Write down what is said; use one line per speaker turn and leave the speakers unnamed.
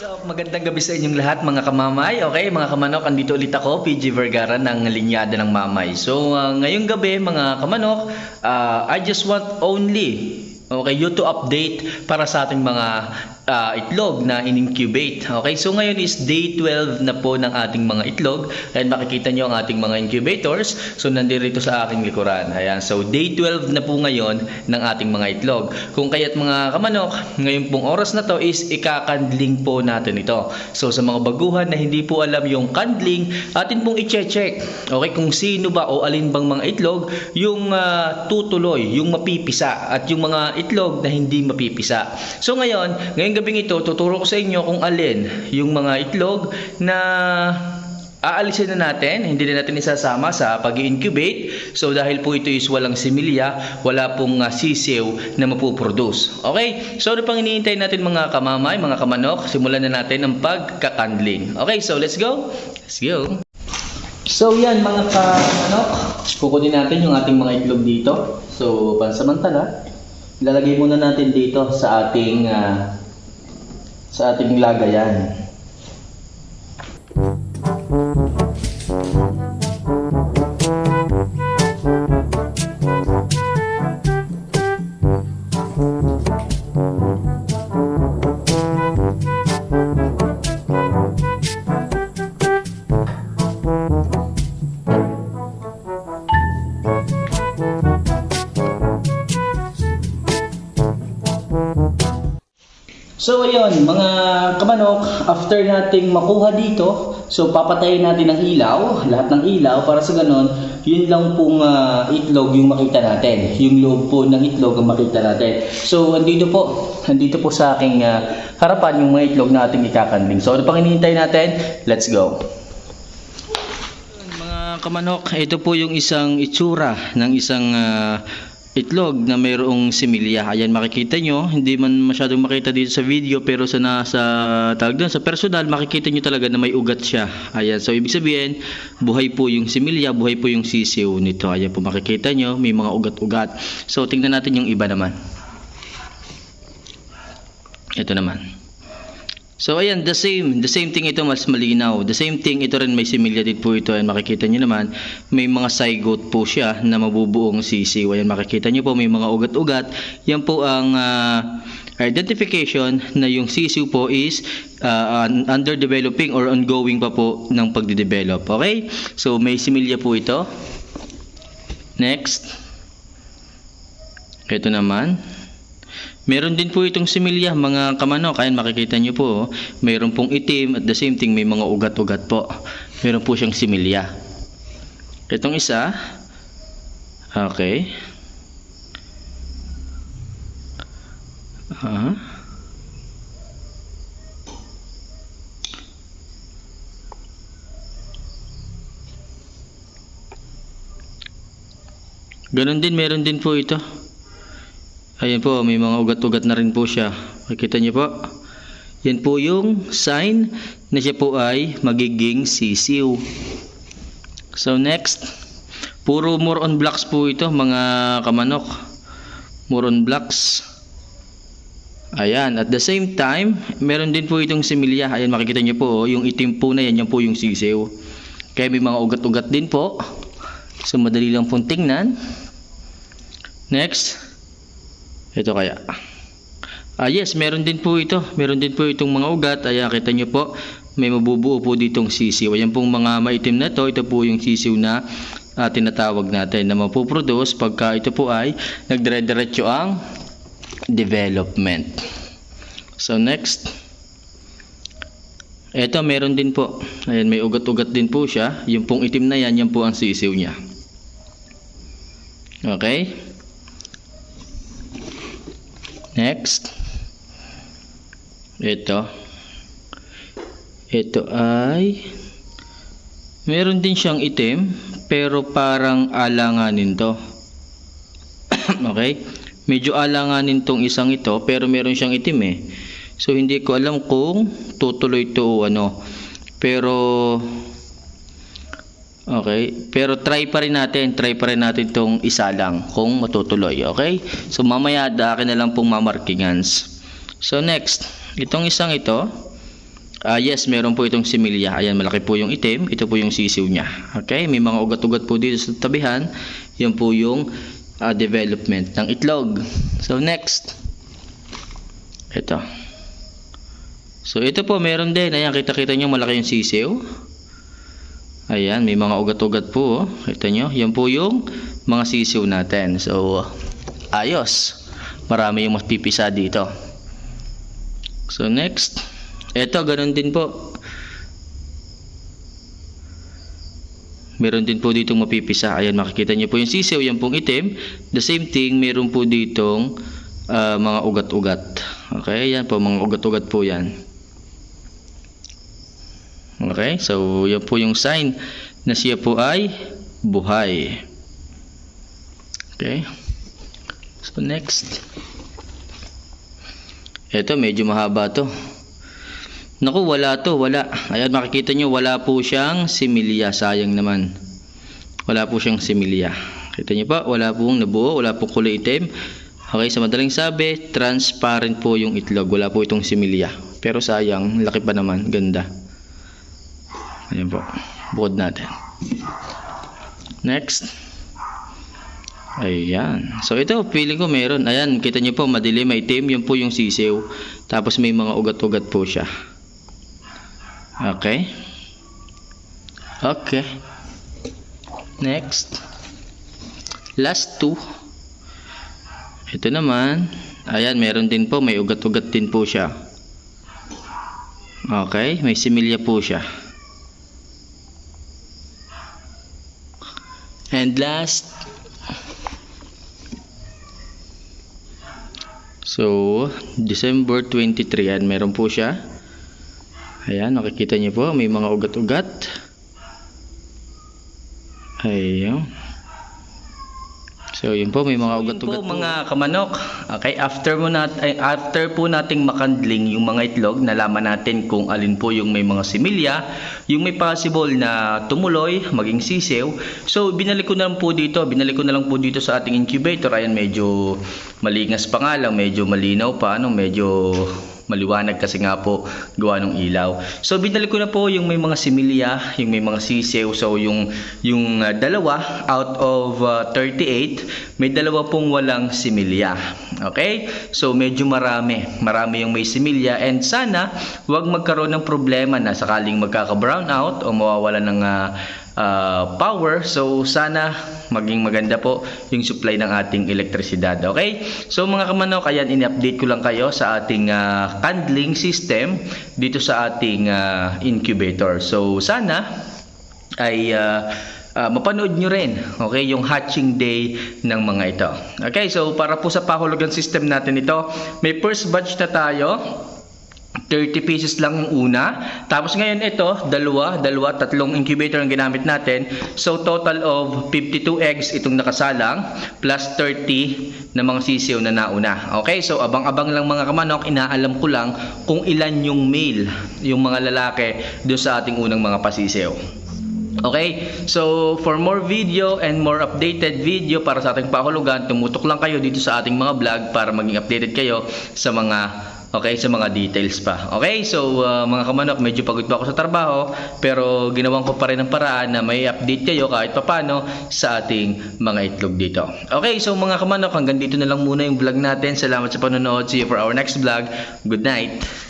So, magandang gabi sa inyong lahat mga kamamay. Okay, mga kamanok, andito ulit ako, PG Vergara ng Linyada ng Mamay. So, ah, ngayong gabi mga kamanok, ah, I just want only Okay, you to update para sa ating mga ah, itlog na in-incubate. Okay, so ngayon is day 12 na po ng ating mga itlog. And makikita nyo ang ating mga incubators. So nandito sa aking likuran. Ayan, so day 12 na po ngayon ng ating mga itlog. Kung kaya't mga kamanok, ngayon pong oras na to is ikakandling po natin ito. So sa mga baguhan na hindi po alam yung candling, atin pong i-check. Okay, kung sino ba o alin bang mga itlog yung ah, tutuloy, yung mapipisa at yung mga itlog na hindi mapipisa. So ngayon, ngayong gabing ito, tuturo ko sa inyo kung alin yung mga itlog na aalisin na natin, hindi na natin isasama sa pag incubate So dahil po ito is walang similya, wala pong uh, sisiw na mapuproduce. Okay? So ano pang iniintay natin mga kamamay, mga kamanok? Simulan na natin ang pagkakandling. Okay, so let's go. Let's go. So yan mga kamanok, kukunin natin yung ating mga itlog dito. So pansamantala, ilalagay muna natin dito sa ating ah, sa ating lagayan. So ayun, mga kamanok, after nating makuha dito, so papatayin natin ang ilaw, lahat ng ilaw para sa ganon, yun lang pong ah, itlog yung makita natin. Yung loob po ng itlog ang makita natin. So andito po, andito po sa aking ah, harapan yung mga itlog na ating ikakandling. So ano pang hinihintay natin? Let's go. Mga kamanok, ito po yung isang itsura ng isang ah, itlog na mayroong similya. Ayan makikita nyo, hindi man masyadong makita dito sa video pero sa nasa tawag doon, sa personal makikita nyo talaga na may ugat siya. Ayan, so ibig sabihin, buhay po yung similya, buhay po yung sisiw nito. Ayan po makikita nyo, may mga ugat-ugat. So tingnan natin yung iba naman. Ito naman. So ayan, the same, the same thing ito mas malinaw. The same thing ito rin may similya din po ito. Ayan makikita nyo naman, may mga zygote po siya na mabubuong sisiw. Ayan makikita nyo po may mga ugat-ugat. Yan po ang ah, identification na yung sisiw po is un- underdeveloping or ongoing pa po ng pagde-develop. Okay? So may similya po ito. Next. Ito naman. Meron din po itong similya, mga kamanok. Ayan, makikita nyo po. oh. Meron pong itim at the same thing may mga ugat-ugat po. Meron po siyang similya. Itong isa. Okay. Ah. Ganon din, meron din po ito. Ayan po, may mga ugat-ugat na rin po siya. Makikita niyo po. Yan po yung sign na siya po ay magiging sisiw. So next, puro more on blocks po ito mga kamanok. More on blocks. Ayan, at the same time, meron din po itong similya. Ayan, makikita niyo po, oh, yung itim po na yan, yan po yung sisiw. Kaya may mga ugat-ugat din po. So madali lang pong tingnan. Next, ito kaya. Ah yes, meron din po ito. Meron din po itong mga ugat. Ayan, kita nyo po. May mabubuo po ditong sisiw. Ayan pong mga maitim na to. Ito po yung sisiw na ah, tinatawag natin na mapuproduce pagka ito po ay nagdire-diretso ang development. So next. Ito meron din po. Ayan, may ugat-ugat din po siya. Yung pong itim na yan, yan po ang sisiw niya. Okay? Next. Ito. Ito ay meron din siyang itim pero parang alanganin to. okay? Medyo alanganin tong isang ito pero meron siyang itim eh. So hindi ko alam kung tutuloy to ano. Pero Okay? Pero try pa rin natin, try pa rin natin tong isa lang kung matutuloy, okay? So mamaya akin na lang pong mamarkingans. So next, itong isang ito, Ah, yes, meron po itong similya. Ayan, malaki po yung itim. Ito po yung sisiw niya. Okay, may mga ugat-ugat po dito sa tabihan. Yan po yung ah, development ng itlog. So, next. Ito. So, ito po, meron din. Ayan, kita-kita nyo, malaki yung sisiw. Ayan, may mga ugat-ugat po. oh. Kita nyo, yan po yung mga sisiw natin. So, ayos. Marami yung mapipisa dito. So, next. Ito, ganun din po. Meron din po ditong mapipisa. Ayan, makikita niyo po yung sisiw. Yan pong itim. The same thing, meron po ditong ah, mga ugat-ugat. Okay, yan po, mga ugat-ugat po yan. Okay, so yan po yung sign na siya po ay buhay. Okay. So next. Ito medyo mahaba to. Naku, wala to, wala. Ayan, makikita nyo, wala po siyang similya. Sayang naman. Wala po siyang similya. Kita nyo pa, wala pong nabuo, wala pong kulay itim. Okay, sa madaling sabi, transparent po yung itlog. Wala po itong similya. Pero sayang, laki pa naman, ganda. Ayan po, bukod natin. Next. Ayan. So ito, feeling ko meron. Ayan, kita nyo po, madilim, may itim. Yun po yung sisiw. Tapos may mga ugat-ugat po siya. Okay. Okay. Next. Last two. Ito naman. Ayan, meron din po. May ugat-ugat din po siya. Okay. May similya po siya. And last. So, December 23. Ayan, meron po siya. Ayan, nakikita niyo po, may mga ugat-ugat. Ayan. So, yun po, may mga ugat-ugat po. mga kamanok. Okay, after mo nat ay, after po nating makandling yung mga itlog, nalaman natin kung alin po yung may mga similya, yung may possible na tumuloy, maging sisiw. So, binalik ko na lang po dito, binalik ko na lang po dito sa ating incubator. Ayan, medyo malingas pa nga lang, medyo malinaw pa, ano, medyo maliwanag kasi nga po gawa ng ilaw. So binalik ko na po yung may mga similya, yung may mga sisiw. So yung yung uh, dalawa out of uh, 38, may dalawa pong walang similya. Okay? So medyo marami, marami yung may similya and sana wag magkaroon ng problema na sakaling magkaka-brown out o mawawala ng uh, uh, power. So sana maging maganda po yung supply ng ating elektrisidad. Okay? So mga kamanok, ayan ini-update ko lang kayo sa ating uh, candling system dito sa ating uh, incubator. So sana ay uh, uh, mapanood nyo rin okay yung hatching day ng mga ito okay so para po sa pahulugan system natin ito may first batch na tayo 30 pieces lang yung una. Tapos ngayon ito, dalawa, dalawa, tatlong incubator ang ginamit natin. So total of 52 eggs itong nakasalang plus 30 na mga sisiw na nauna. Okay, so abang-abang lang mga kamanok, inaalam ko lang kung ilan yung male, yung mga lalaki doon sa ating unang mga pasisiw. Okay, so for more video and more updated video para sa ating pahulugan, tumutok lang kayo dito sa ating mga vlog para maging updated kayo sa mga Okay, sa mga details pa. Okay, so uh, mga kamanok, medyo pagod pa ako sa trabaho, pero ginawan ko pa rin ng paraan na may update kayo kahit papano sa ating mga itlog dito. Okay, so mga kamanok, hanggang dito na lang muna yung vlog natin. Salamat sa panonood. See you for our next vlog. Good night.